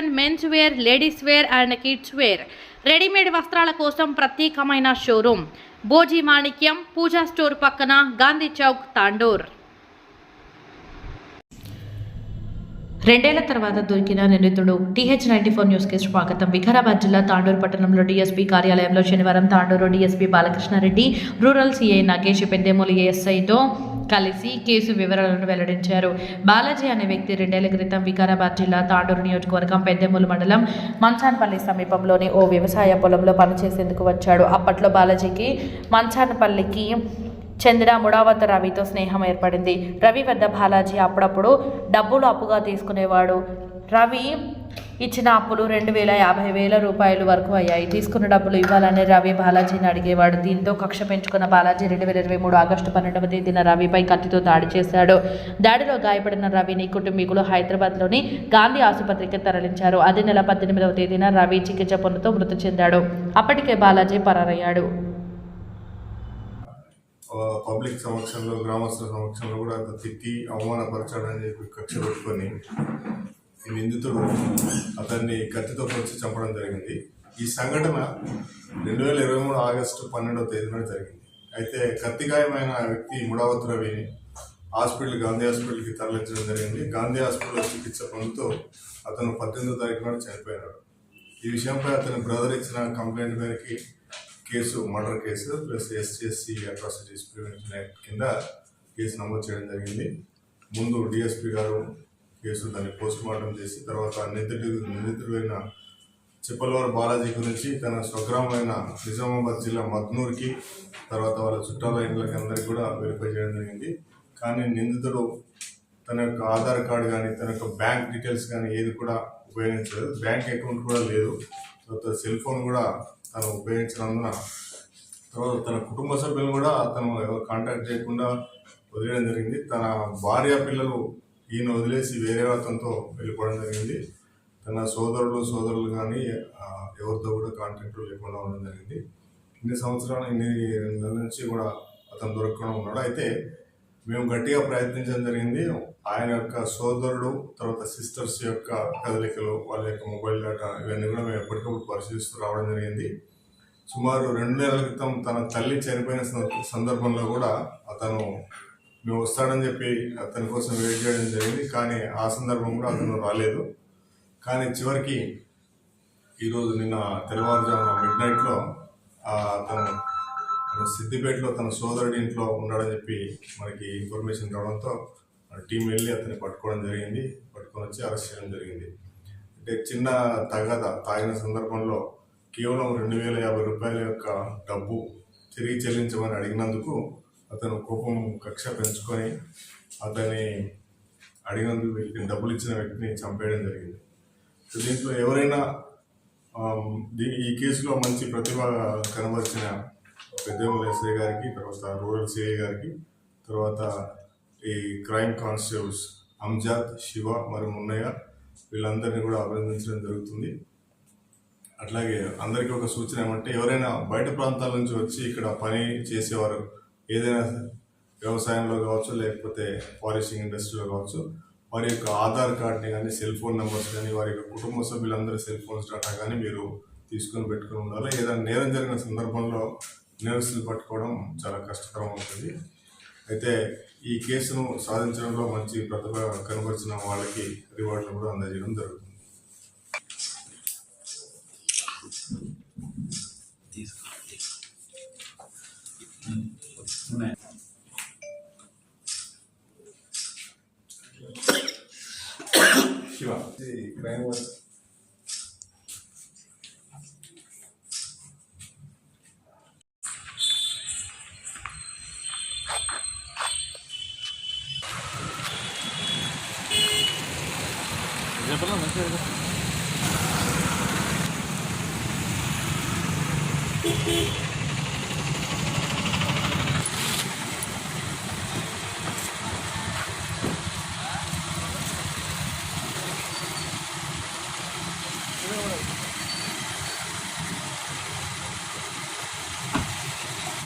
Men's wear ladies wear and kids wear readymade వస్త్రాల కోసం ప్రత్యేకమైన షోరూమ్ బోజీ మాణిక్యం పూజా స్టోర్ పక్కన గాంధీ చౌక్ తాండూర్. రెండేళ్ళ తర్వాత దొరికిన నిందితుడు టీహెచ్ నైన్టీ ఫోర్ న్యూస్కి స్వాగతం. వికారాబాద్ జిల్లా తాండూరు పట్టణంలో డీఎస్పీ కార్యాలయంలో శనివారం Tandur DSP Balakrishnareddy rural CI Nagesh Peddemuli ఏఎస్ఐతో కలిసి కేసు వివరాలను వెల్లడించారు. బాలాజీ అనే వ్యక్తి రెండేళ్ళ క్రితం వికారాబాద్ జిల్లా తాండూరు నియోజకవర్గం పెద్దెమూలు మండలం మంచాన్పల్లి సమీపంలోని ఓ వ్యవసాయ పొలంలో పనిచేసేందుకు వచ్చాడు. అప్పట్లో బాలాజీకి మంచాన్పల్లికి చెందిన ముడావత రవితో స్నేహం ఏర్పడింది. రవి వద్ద బాలాజీ అప్పుడప్పుడు డబ్బులు అప్పుగా తీసుకునేవాడు. రవి ఇచ్చిన అప్పులు రెండు వేల యాభై వేల రూపాయలు వరకు అయ్యాయి. తీసుకున్న డబ్బులు ఇవ్వాలని రవి బాలాజీని అడిగేవాడు. దీంతో కక్ష పెంచుకున్న బాలాజీ రెండు వేల ఇరవై మూడు ఆగస్టు పన్నెండవ తేదీన రవిపై కత్తితో దాడి చేశాడు. దాడిలో గాయపడిన రవిని కుటుంబీకులు హైదరాబాద్లోని గాంధీ ఆసుపత్రికి తరలించారు. అదే నెల పద్దెనిమిదవ తేదీన రవి చికిత్స పొందుతూ మృతి చెందాడు. అప్పటికే బాలాజీ పరారయ్యాడు. పబ్లిక్ సమక్షంలో గ్రామస్తుల సమక్షంలో కూడా అంత తిట్టి అవమానపరచాడని చెప్పి కక్ష పెట్టుకొని నిందితుడు అతన్ని కత్తితో పొడిచి చంపడం జరిగింది. ఈ సంఘటన రెండు వేల ఇరవై మూడు ఆగస్టు పన్నెండవ తేదీన జరిగింది. అయితే కత్తి గాయమైన వ్యక్తి ముడావత్ రవిని హాస్పిటల్ గాంధీ హాస్పిటల్కి తరలించడం జరిగింది. గాంధీ హాస్పిటల్లో చికిత్స పొందుతూ అతను పద్దెనిమిదో తారీఖు నాడు చనిపోయినాడు. ఈ విషయంపై అతని బ్రదర్ ఇచ్చిన కంప్లైంట్ మేరకి case murder case plus STSC atrocities prevention act కింద కేసు నమోదు చేయడం జరిగింది. ముందు డిఎస్పీ గారు కేసు దాన్ని పోస్ట్ మార్టం చేసి తర్వాత నిందితుడు నిందితుడైన చిప్పలవారు బాలాజీ గురించి తన స్వగ్రామైన నిజామాబాద్ జిల్లా మద్నూర్కి తర్వాత వాళ్ళ చుట్టాల ఇండ్లకి కూడా వెరిఫై చేయడం జరిగింది. కానీ నిందితుడు తన యొక్క ఆధార్ కార్డు కానీ తన యొక్క బ్యాంక్ డీటెయిల్స్ కానీ ఏది కూడా ఉపయోగించలేదు. బ్యాంక్ అకౌంట్ కూడా లేదు. తర్వాత సెల్ ఫోన్ కూడా తను ఉపయోగించినందున తర్వాత తన కుటుంబ సభ్యులు కూడా తను ఎవరు కాంటాక్ట్ చేయకుండా వదిలేయడం జరిగింది. తన భార్య పిల్లలు ఈయన వదిలేసి వేరే అతనితో వెళ్ళిపోవడం జరిగింది. తన సోదరులు సోదరులు కానీ ఎవరితో కూడా కాంటాక్ట్ లేకుండా ఉండడం జరిగింది. ఇన్ని సంవత్సరాలు ఇన్ని నెలల నుంచి కూడా అతను దొరకకుండా ఉన్నాడు. అయితే మేము గట్టిగా ప్రయత్నించడం జరిగింది. ఆయన యొక్క సోదరుడు తర్వాత సిస్టర్స్ యొక్క కదలికలు వాళ్ళ యొక్క మొబైల్ డేటా ఇవన్నీ కూడా మేము ఎప్పటికప్పుడు పరిశీలిస్తూ రావడం జరిగింది. సుమారు రెండు నెలల క్రితం తన తల్లి చనిపోయిన సందర్భంలో కూడా అతను మేము వస్తాడని చెప్పి అతని కోసం వెయిట్ చేయడం జరిగింది. కానీ ఆ సందర్భం కూడా అతను రాలేదు. కానీ చివరికి ఈరోజు నిన్న తెల్లవారుజామున మిడ్ నైట్లో తను సిద్దిపేటలో తన సోదరుడి ఇంట్లో ఉన్నాడని చెప్పి మనకి ఇన్ఫర్మేషన్ రావడంతో టీం వెళ్ళి అతన్ని పట్టుకోవడం జరిగింది. పట్టుకొని వచ్చి అరెస్ట్ చేయడం జరిగింది. అంటే చిన్న తగద తాగిన సందర్భంలో కేవలం రెండు వేల యాభై రూపాయల యొక్క డబ్బు తిరిగి చెల్లించమని అడిగినందుకు అతను కోపం కక్ష పెంచుకొని అతని అడిగినందుకు వీళ్ళకి డబ్బులు ఇచ్చిన వ్యక్తిని చంపేయడం జరిగింది. సో దీంట్లో ఎవరైనా ఈ కేసులో మంచి ప్రతిభ కనబరిచిన పెద్దమూల ఎస్ఐ గారికి తర్వాత రూరల్ సిఐ గారికి తర్వాత ఈ క్రైమ్ కానిస్టేబుల్స్ అంజాద్ శివ మరి మున్నయ్య వీళ్ళందరినీ కూడా అభినందించడం జరుగుతుంది. అట్లాగే అందరికీ ఒక సూచన ఏమంటే ఎవరైనా బయట ప్రాంతాల నుంచి వచ్చి ఇక్కడ పని చేసేవారు ఏదైనా వ్యవసాయంలో కావచ్చు లేకపోతే ఫారెస్టింగ్ ఇండస్ట్రీలో కావచ్చు వారి యొక్క ఆధార్ కార్డ్ని కానీ సెల్ ఫోన్ నెంబర్స్ కానీ వారి యొక్క కుటుంబ సభ్యులందరి సెల్ ఫోన్స్ డేటా కానీ మీరు తీసుకొని పెట్టుకుని ఉండాలి? ఏదైనా నేరం జరిగిన సందర్భంలో నేరస్తులు పట్టుకోవడం చాలా కష్టతరం అవుతుంది. అయితే ఈ కేసును సాధించడంలో మంచి ప్రతిభ కనబరిచిన వాళ్ళకి రివార్డులు కూడా అందజేయడం జరుగుతుంది. Shiva crime work. Thank you.